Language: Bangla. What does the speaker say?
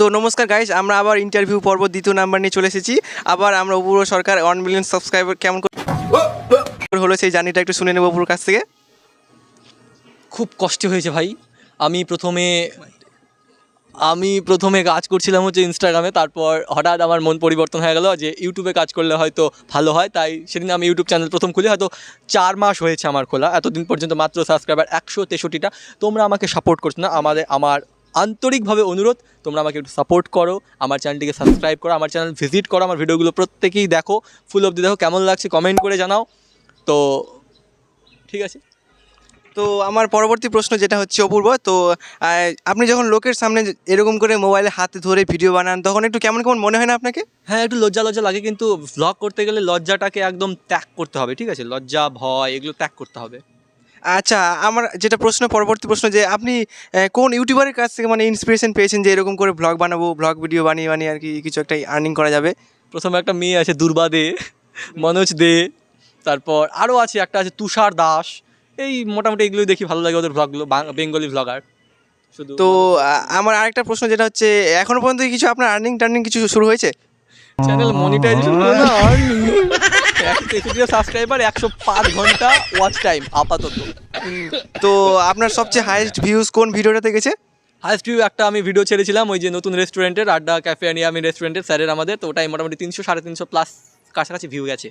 নমস্কার গাইস আমরা আবার ইন্টারভিউ পর্ব দ্বিতীয় নাম্বার নিয়ে চলে এসেছি। আবার আমরা Apurba Sarkar one million subscriber কেমন হলো সেই জার্নিটা একটু শুনে নেব অপূর কাছ থেকে। খুব কষ্ট হয়েছে ভাই। আমি প্রথমে আমি প্রথমে কাজ করছিলাম হচ্ছে ইনস্টাগ্রামে তারপর হঠাৎ আমার মন পরিবর্তন হয়ে গেল যে ইউটিউবে কাজ করলে হয়তো ভালো হয়, তাই সেদিন আমি ইউটিউব চ্যানেল প্রথম খুলি হয়তো চার মাস হয়েছে আমার খোলা। এতদিন পর্যন্ত মাত্র সাবস্ক্রাইবার একশো তেষট্টিটা। তোমরা আমাকে সাপোর্ট করছ না, আমাদের, আমার আন্তরিকভাবে অনুরোধ তোমরা আমাকে একটু সাপোর্ট করো আমার চ্যানেলটিকে সাবস্ক্রাইব করো আমার চ্যানেল ভিজিট করো আমার ভিডিওগুলো প্রত্যেকেই দেখো ফুল অবধি দেখো কেমন লাগছে কমেন্ট করে জানাও। তো ঠিক আছে? তো আমার পরবর্তী প্রশ্ন যেটা হচ্ছে অপূর্ব তো আপনি যখন লোকের সামনে এরকম করে মোবাইলে হাতে ধরে ভিডিও বানান তখন একটু কেমন কেমন মনে হয় না আপনাকে? হ্যাঁ একটু লজ্জা লজ্জা লাগে কিন্তু ভ্লগ করতে গেলে লজ্জাটাকে একদম ত্যাগ করতে হবে ঠিক আছে? লজ্জা ভয় এগুলো ত্যাগ করতে হবে। আচ্ছা আমার যেটা প্রশ্ন পরবর্তী প্রশ্ন যে আপনি কোন ইউটিউবারের কাছ থেকে মানে ইন্সপিরেশন পেয়েছেন যে এরকম করে ব্লগ বানাবো ব্লগ ভিডিও বানিয়ে বানিয়ে আর কি কিছু একটা আর্নিং করা যাবে? প্রথমে একটা মেয়ে আছে দুর্বা দে মনোজ দে তারপর আরও আছে একটা আছে তুষার দাস। এই মোটামুটি এগুলোই দেখি ভালো লাগে ওদের ভ্লগগুলো বেঙ্গলি ভ্লগার শুধু তো আমার আরেকটা প্রশ্ন যেটা হচ্ছে এখনও পর্যন্ত কিছু আপনার আর্নিং টার্নিং কিছু শুরু হয়েছে? চ্যানেল মনিটাইজেশন সাবস্ক্রাইবার একশো পাঁচ ঘণ্টা ওয়াচ টাইম আপাতত। তো আপনার সবচেয়ে হাইয়েস্ট ভিউজ কোন ভিডিওটাতে গেছে? হাইস্ট ভিউ একটা আমি ভিডিও ছেড়েছিলাম ওই যে নতুন রেস্টুরেন্টের আড্ডা ক্যাফে আমি রেস্টুরেন্টের স্যারের আমাদের তো ওটাই মোটামুটি তিনশো সাড়ে তিনশো প্লাস কাছাকাছি ভিউ গেছে।